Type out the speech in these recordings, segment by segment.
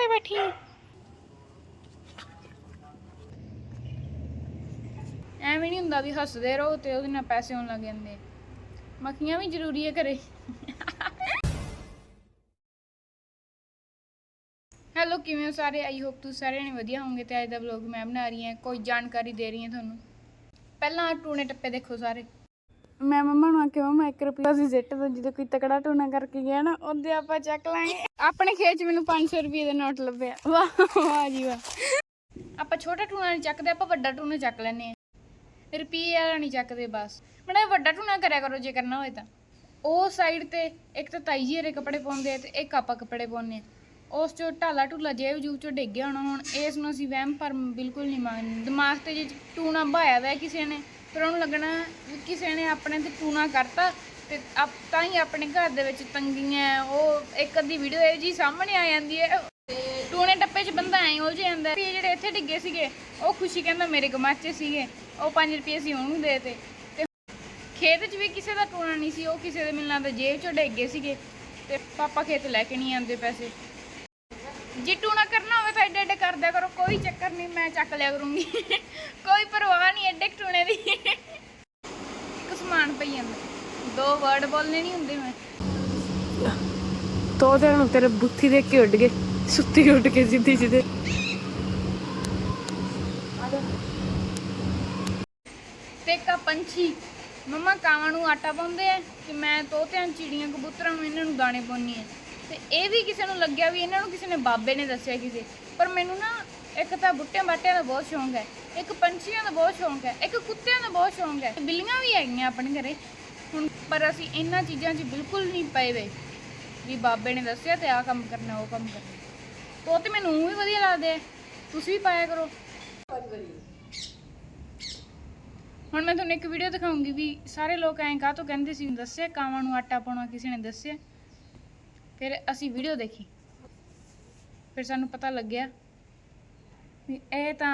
ਤੇ ਬੈਠੀ ਆ। ਐਵੇਂ ਨਹੀਂ ਹੁੰਦਾ ਵੀ ਹੱਸਦੇ ਰਹੋ ਤੇ ਉਹਦੇ ਨਾਲ ਪੈਸੇ ਆਉਣ ਲੱਗ ਜਾਂਦੇ। ਮੱਖੀਆਂ ਵੀ ਜ਼ਰੂਰੀ ਹੈ ਘਰੇ। ਹੈਲੋ, ਕਿਵੇਂ ਹੋ ਸਾਰੇ? ਆਈ ਹੋਪ ਤੁਸੀਂ ਸਾਰੇ ਨੇ ਵਧੀਆ ਹੋਵੋਗੇ ਤੇ ਅੱਜ ਦਾ ਵਲੌਗ ਮੈਂ ਬਣਾ ਰਹੀ ਹਾਂ। ਕੋਈ ਜਾਣਕਾਰੀ ਦੇ ਰਹੀ ਹਾਂ ਤੁਹਾਨੂੰ। ਪਹਿਲਾਂ ਟੂਣੇ ਟੱਪੇ ਦੇਖੋ ਸਾਰੇ। ਮੈਂ ਮੰਮਾ ਨੂੰ ਆਖਿਆ, ਮੰਮਾ 1 ਰੁਪਿਆ ਅਸੀਂ ਸਿੱਟ ਦੋ, ਜਦੋਂ ਕੋਈ ਤਕੜਾ ਟੂਣਾ ਕਰਕੇ ਗਿਆ ਨਾ, ਉਹਦੇ ਆਪਾਂ ਚੱਕ ਲਾਂਗੇ। ਆਪਣੇ ਖੇਤ ਮੈਨੂੰ 500 ਰੁਪਏ ਦਾ ਨੋਟ ਲੱਭਿਆ। ਵਾਹ ਵਾਹ ਜੀ ਵਾਹ। ਆਪਾਂ ਛੋਟਾ ਟੂਣਾ ਨਹੀਂ ਚੱਕਦੇ, ਆਪਾਂ ਵੱਡਾ ਟੂਣਾ ਚੱਕ ਲੈਨੇ ਆ ਰੁਪਏ ਵਾਲਾ ਨਹੀਂ ਚੱਕਦੇ ਬਸ। ਬੜਾ ਵੱਡਾ ਟੂਣਾ ਕਰਿਆ ਕਰੋ, ਜੇ ਕਰਨਾ ਹੋਏ ਤਾਂ। ਉਹ ਸਾਈਡ ਤੇ ਇੱਕ ਤਾਂ ਤਾਈ ਜੀ ਹਰੇ ਕੱਪੜੇ ਪਾਉਂਦੇ ਆ ਤੇ ਇੱਕ ਆਪਾਂ ਕੱਪੜੇ ਪਾਉਂਦੇ ਆ। ਉਸ ਚੋਂ ਢਾਲਾ ਢੁਲਾ ਜੇਬ ਜੂਬ ਚੋਂ ਡਿੱਗ ਗਿਆ ਹੋਣਾ ਹੁਣ। ਇਸ ਨੂੰ ਅਸੀਂ ਵਹਿਮ ਭਰਮ ਬਿਲਕੁਲ ਨਹੀਂ ਮੰਨਦੇ। ਦਿਮਾਗ ਤੇ ਜੇ ਟੂਣਾ ਭਾਇਆ ਵੈ ਕਿਸੇ ਨੇ ਫਿਰ ਉਹਨੂੰ ਲੱਗਣਾ ਵੀ ਕਿਸੇ ਨੇ ਆਪਣੇ ਤੇ ਟੂਣਾ ਕਰਤਾ ਤੇ ਆਪ ਤਾਂ ਹੀ ਆਪਣੇ ਘਰ ਦੇ ਵਿੱਚ ਤੰਗੀਆਂ ਉਹ ਇੱਕ ਅੱਧੀ ਵੀਡੀਓ ਇਹ ਜੀ ਸਾਹਮਣੇ ਆ ਜਾਂਦੀ ਹੈ ਤੇ ਟੂਣੇ ਟੱਪੇ 'ਚ ਬੰਦਾ ਐਂ ਉਲਝ ਜਾਂਦਾ। ਵੀ ਜਿਹੜੇ ਇੱਥੇ ਡਿੱਗੇ ਸੀਗੇ, ਉਹ ਖੁਸ਼ੀ ਕਹਿੰਦਾ ਮੇਰੇ ਗਮਾਚੇ ਸੀਗੇ। ਉਹ 5 ਰੁਪਏ ਸੀ ਉਹਨੂੰ ਦੇ ਤੇ। ਖੇਤ 'ਚ ਵੀ ਕਿਸੇ ਦਾ ਟੂਣਾ ਨਹੀਂ ਸੀ। ਉਹ ਕਿਸੇ ਦੇ ਮਿਲਣਾ ਤਾਂ ਜੇਬ 'ਚੋਂ ਡਿੱਗੇ ਸੀਗੇ। ਤੇ ਪਾਪਾ ਖੇਤ ਲੈ ਕੇ ਨਹੀਂ ਆਉਂਦੇ ਪੈਸੇ। ਜੇ ਟੂਣਾ ਕਰਨਾ ਹੋਵੇ ਤਾਂ ਐਡੇ ਐਡੇ ਕਰਦਿਆ ਕਰੋ ਕੋਈ ਚੱਕਰ ਨਹੀਂ ਮੈਂ ਚੱਕ ਲਿਆ ਕਰੂੰਗੀ। ਕੋਈ ਪਰਵਾਹ ਨਹੀਂ ਐਡੇ ਕੁ ਟੂਣੇ ਦੀ। ਇੱਕ ਸਮਾਨ ਪਈ ਜਾਂਦਾ। ਦੋ ਵਰਡ ਬੋਲਨੇ ਨਹੀਂ ਹੁੰਦੇ ਮੈਂ। ਤੋਤੇ ਨੂੰ ਤੇਰੇ ਬੁੱਥੀ ਦੇਖ ਕੇ ਉੱਡ ਗਏ ਸੁੱਤੀ ਉੱਡ ਕੇ ਸਿੱਧੀ ਸਿੱਧੇ ਤੇ। ਆਹ ਪੰਛੀ। ਮੰਮਾ ਕਾਵਾਂ ਨੂੰ ਆਟਾ ਪਾਉਂਦੇ ਆ ਤੇ ਮੈਂ ਤੋਤਿਆਂ ਚਿੜੀਆਂ ਕਬੂਤਰਾਂ ਨੂੰ ਇਹਨਾਂ ਨੂੰ ਦਾਣੇ ਪਾਉਂਦੀ ਆ। ਤੇ ਇਹ ਵੀ ਕਿਸੇ ਨੂੰ ਲੱਗਿਆ ਵੀ ਇਹਨਾਂ ਨੂੰ ਕਿਸੇ ਨੇ ਬਾਬੇ ਨੇ ਦੱਸਿਆ ਕਿਸੇ ਪਰ ਮੈਨੂੰ ਨਾ ਇੱਕ ਤਾਂ ਬੁੱਟਿਆਂ ਬਾਟਿਆਂ ਦਾ ਬਹੁਤ ਸ਼ੌਂਕ ਹੈ, ਇੱਕ ਪੰਛੀਆਂ ਦਾ ਬਹੁਤ ਸ਼ੌਂਕ ਹੈ, ਇੱਕ ਕੁੱਤਿਆਂ ਦਾ ਬਹੁਤ ਸ਼ੌਂਕ ਹੈ। ਤੇ ਬਿੱਲੀਆਂ ਵੀ ਹੈਗੀਆਂ ਆਪਣੇ ਘਰੇ। ਹੁਣ ਪਰ ਅਸੀਂ ਇਹਨਾਂ ਚੀਜ਼ਾਂ 'ਚ ਬਿਲਕੁਲ ਨਹੀਂ ਪਏ ਵੇ। ਵੀ ਬਾਬੇ ਨੇ ਦੱਸਿਆ ਤੇ ਆਹ ਕੰਮ ਕਰਨਾ, ਉਹ ਕੰਮ ਕਰਨਾ। ਤੋਤੇ ਮੈਨੂੰ ਊਂ ਵੀ ਵਧੀਆ ਲੱਗਦੇ ਆ। ਤੁਸੀਂ ਵੀ ਪਾਇਆ ਕਰੋ। ਹੁਣ ਮੈਂ ਤੁਹਾਨੂੰ ਇੱਕ ਵੀਡੀਓ ਦਿਖਾਉਂਗੀ ਵੀ ਸਾਰੇ ਲੋਕ ਐਂ ਕਾਹ ਤੋਂ ਕਹਿੰਦੇ ਸੀ, ਦੱਸਿਆ ਕਾਵਾਂ ਨੂੰ ਆਟਾ ਪਾਉਣਾ, ਕਿਸੇ ਨੇ ਦੱਸਿਆ। ਫਿਰ ਅਸੀਂ ਵੀਡੀਓ ਦੇਖੀ ਫਿਰ ਸਾਨੂੰ ਪਤਾ ਲੱਗਿਆ ਵੀ ਇਹ ਤਾਂ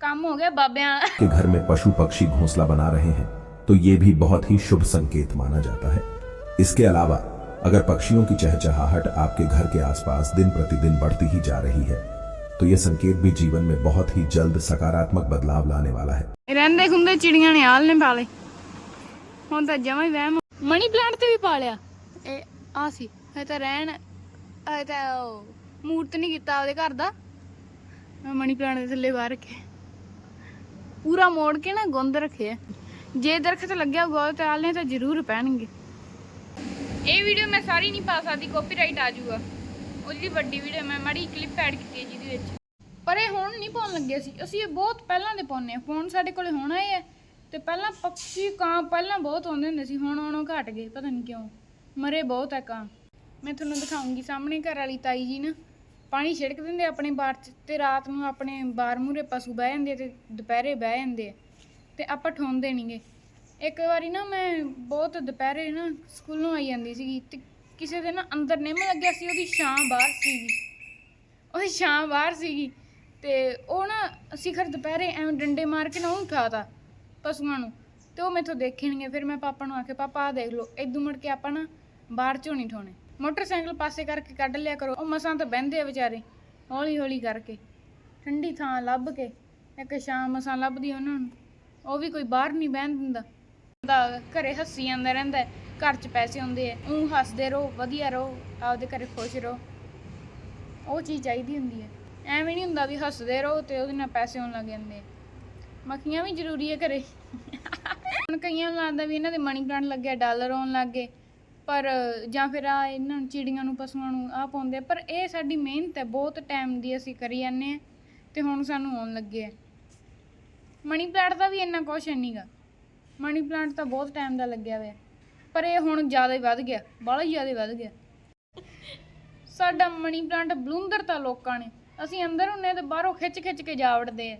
ਕੰਮ ਹੋ ਗਿਆ ਬਾਬਿਆਂ ਵਾਲਾ। के घर में पशु पक्षी घोंसला बना रहे हैं तो ये भी बहुत ही शुभ संकेत माना जाता है इसके अलावा अगर पक्षियों की चहचहाहट आपके घर के आसपास दिन प्रतिदिन बढ़ती ही जा रही है तो ये संकेत भी जीवन में बहुत ही जल्द सकारात्मक बदलाव लाने वाला है ਰਹਿੰਦੇ ਖੁੰਦੇ ਚਿੜੀਆਂ ਨੇ ਆਲ ਨੇ ਪਾਲੇ ਹੁਣ ਤਾਂ ਜਮਾ ਹੀ ਵਹਿਮ ਮਨੀ ਪਲਾਂਟ ਤੇ ਵੀ ਪਾ ਲਿਆ ਇਹ ਆ ਸੀ। ਇਹ ਤਾਂ ਰਹਿਣ ਇਹ ਤਾਂ ਉਹ ਮੂਰਤ ਨਹੀਂ ਕੀਤਾ ਉਹਦੇ ਘਰ ਦਾ। ਮੈਂ ਮਨੀ ਪਲਾਂਟ ਦੇ ਥੱਲੇ ਬਾਹਰ ਰੱਖਿਆ। ਪੂਰਾ ਮੋੜ ਕੇ ਨਾ ਗੁੰਦ ਰੱਖਿਆ। ਜੇ ਦਰਖਤ ਲੱਗਿਆ ਹੋਊਗਾ ਤੇ ਆਲ ਤਾਂ ਜ਼ਰੂਰ ਪੈਣਗੇ। ਇਹ ਵੀਡੀਓ ਮੈਂ ਸਾਰੀ ਨਹੀਂ ਪਾ ਸਕਦੀ ਕਾਪੀਰਾਈਟ ਆ ਜਾਊਗਾ। ਉਹ ਜਿਹੜੀ ਵੱਡੀ ਵੀਡੀਓ ਮੈਂ ਮਾੜੀ ਕਲਿੱਪ ਐਡ ਕੀਤੀ ਹੈ ਜਿਹਦੇ ਵਿੱਚ। ਪਰ ਇਹ ਹੁਣ ਨਹੀਂ ਪਾਉਣ ਲੱਗੇ ਸੀ ਅਸੀਂ ਇਹ ਬਹੁਤ ਪਹਿਲਾਂ ਦੇ ਪਾਉਂਦੇ ਆ ਫੋਨ ਸਾਡੇ ਕੋਲੇ ਹੁਣ ਆਏ ਆ ਤੇ ਪਹਿਲਾਂ ਪਕਸ਼ੀ ਕਾਂ ਪਹਿਲਾਂ ਬਹੁਤ ਆਉਂਦੇ ਹੁੰਦੇ ਸੀ। ਹੁਣ ਉਹਨੋਂ ਘਟ ਗਏ ਪਤਾ ਨਹੀਂ ਕਿਉਂ। ਮਰੇ ਬਹੁਤ ਹੈ ਕਾਂ। ਮੈਂ ਤੁਹਾਨੂੰ ਦਿਖਾਉਂਗੀ, ਸਾਹਮਣੇ ਘਰ ਵਾਲੀ ਤਾਈ ਜੀ ਨਾ, ਪਾਣੀ ਛਿੜਕ ਦਿੰਦੇ ਆਪਣੇ ਬਾਰ 'ਚ ਤੇ ਰਾਤ ਨੂੰ ਆਪਣੇ ਬਾਰ ਮੂਰੇ ਪਸ਼ੂ ਬਹਿ ਜਾਂਦੇ ਆ ਤੇ ਦੁਪਹਿਰੇ ਬਹਿ ਜਾਂਦੇ ਆ ਤੇ ਆਪਾਂ ਠਾਉਂਦੇ ਨਹੀਂਗੇ ਇੱਕ ਵਾਰੀ ਨਾ ਮੈਂ ਬਹੁਤ ਦੁਪਹਿਰੇ ਨਾ ਸਕੂਲੋਂ ਆਈ ਜਾਂਦੀ ਸੀਗੀ ਤੇ ਕਿਸੇ ਦੇ ਨਾ ਅੰਦਰ ਨਿੰਮ ਲੱਗਿਆ ਸੀ, ਉਹਦੀ ਛਾਂ ਬਾਹਰ ਸੀਗੀ। ਉਹਦੀ ਛਾਂ ਬਾਹਰ ਸੀਗੀ ਤੇ ਉਹ ਨਾ ਅਸੀਂ ਖਰ ਦੁਪਹਿਰੇ ਐਵੇਂ ਡੰਡੇ ਮਾਰ ਕੇ ਨਾ ਉਹਨੂੰ ਉਠਾਤਾ ਪਸ਼ੂਆਂ ਨੂੰ ਤੇ ਉਹ ਮੈਥੋਂ ਦੇਖਣਗੇ ਫਿਰ ਮੈਂ ਪਾਪਾ ਨੂੰ ਆਖਿਆ, ਪਾਪਾ ਆ ਦੇਖ ਲਓ। ਇਦੋਂ ਮੁੜ ਕੇ ਆਪਾਂ ਨਾ ਬਾਹਰ ਚੋਂ ਨਹੀਂ ਠਾਉਣੇ ਮੋਟਰਸਾਈਕਲ ਪਾਸੇ ਕਰਕੇ ਕੱਢ ਲਿਆ ਕਰੋ। ਉਹ ਮਸਾਂ ਤਾਂ ਬਹਿੰਦੇ ਆ ਵਿਚਾਰੇ ਹੌਲੀ ਹੌਲੀ ਕਰਕੇ। ਠੰਡੀ ਥਾਂ ਲੱਭ ਕੇ, ਇੱਕ ਸ਼ਾਮ ਮਸਾਂ ਲੱਭਦੀ ਉਹਨਾਂ ਨੂੰ। ਉਹ ਵੀ ਕੋਈ ਬਾਹਰ ਨਹੀਂ ਬਹਿਣ ਦਿੰਦਾ। ਦਾ ਘਰੇ ਹੱਸੀ ਜਾਂਦਾ ਰਹਿੰਦਾ, ਘਰ 'ਚ ਪੈਸੇ ਹੁੰਦੇ ਆ। ਉਹ ਹੱਸਦੇ ਰਹੋ, ਵਧੀਆ ਰਹੋ, ਆਪਦੇ ਘਰੇ ਖੁਸ਼ ਰਹੋ। ਉਹ ਚੀਜ਼ ਚਾਹੀਦੀ ਹੁੰਦੀ ਹੈ ਐਵੇਂ ਨਹੀਂ ਹੁੰਦਾ ਵੀ ਹੱਸਦੇ ਰਹੋ ਤੇ ਉਹਦੇ ਨਾਲ ਪੈਸੇ ਆਉਣ ਲੱਗ ਜਾਂਦੇ ਆ। ਮੱਖੀਆਂ ਵੀ ਜ਼ਰੂਰੀ ਹੈ ਘਰੇ। ਹੁਣ ਕਈਆਂ ਨੂੰ ਲੱਗਦਾ ਵੀ ਇਹਨਾਂ ਦੇ ਮਨੀ ਪਲਾਂਟ ਲੱਗਿਆ ਡਾਲਰ ਆਉਣ ਲੱਗ ਗਏ। ਪਰ, ਜਾਂ ਫਿਰ ਆ ਇਹਨਾਂ ਨੂੰ ਚਿੜੀਆਂ ਨੂੰ, ਪਸ਼ੂਆਂ ਨੂੰ ਆ ਪਾਉਂਦੇ ਆ। ਪਰ ਇਹ ਸਾਡੀ ਮਿਹਨਤ ਹੈ, ਬਹੁਤ ਟਾਈਮ ਦੀ ਅਸੀਂ ਕਰੀ ਜਾਂਦੇ ਆ ਤੇ ਹੁਣ ਸਾਨੂੰ ਆਉਣ ਲੱਗੇ ਆ। ਮਨੀ ਪਲਾਂਟ ਦਾ ਵੀ ਇੰਨਾ ਕੁਛ ਹੈ ਨਹੀਂਗਾ ਮਨੀ ਪਲਾਂਟ ਤਾਂ ਬਹੁਤ ਟਾਈਮ ਦਾ ਲੱਗਿਆ ਹੋਇਆ, ਪਰ ਇਹ ਹੁਣ ਜ਼ਿਆਦਾ ਹੀ ਵੱਧ ਗਿਆ, ਬਾਹਲਾ ਹੀ ਜ਼ਿਆਦਾ ਵੱਧ ਗਿਆ। ਸਾਡਾ ਮਨੀ ਪਲਾਂਟ ਬਲੂੰਦਰ ਤਾਂ ਲੋਕਾਂ ਨੇ, ਅਸੀਂ ਅੰਦਰ ਹੁੰਨੇ ਤੇ ਬਾਹਰੋਂ ਖਿੱਚ ਖਿੱਚ ਕੇ ਜਾ ਵੜਦੇ ਆ।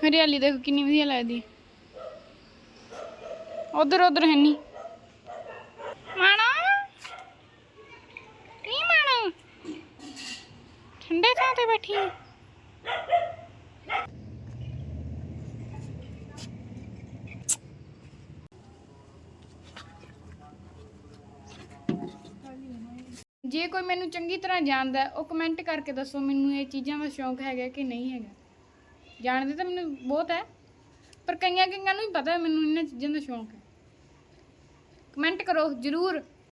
ਹਰਿਆਲੀ ਦੇਖੋ ਕਿੰਨੀ ਵਧੀਆ ਲੱਗਦੀ ਉਧਰ ਉਧਰ ਹੈ ਨਹੀਂ ਮਾਣਾ? ਨਹੀਂ ਮਾਣਾ? ਠੰਡੇ ਥਾਂ ਤੇ ਬੈਠੀ ਆਂ। ਜੇ ਕੋਈ ਮੈਨੂੰ ਚੰਗੀ ਤਰ੍ਹਾਂ ਜਾਣਦਾ ਹੈ, ਉਹ ਕਮੈਂਟ ਕਰਕੇ ਦੱਸੋ ਮੈਨੂੰ ਇਹ ਚੀਜ਼ਾਂ ਦਾ ਸ਼ੌਂਕ ਹੈਗਾ ਕਿ ਨਹੀਂ ਹੈਗਾ। ਜਾਣਦੇ ਤਾਂ ਮੈਨੂੰ ਬਹੁਤ ਹੈ ਪਰ ਕਈਆਂ ਕਈਆਂ ਨੂੰ ਹੀ ਪਤਾ ਹੈ ਮੈਨੂੰ ਇਹਨਾਂ ਚੀਜ਼ਾਂ ਦਾ ਸ਼ੌਂਕ ਹੈ। ਕਮੈਂਟ ਕਰੋ ਜਰੂਰ।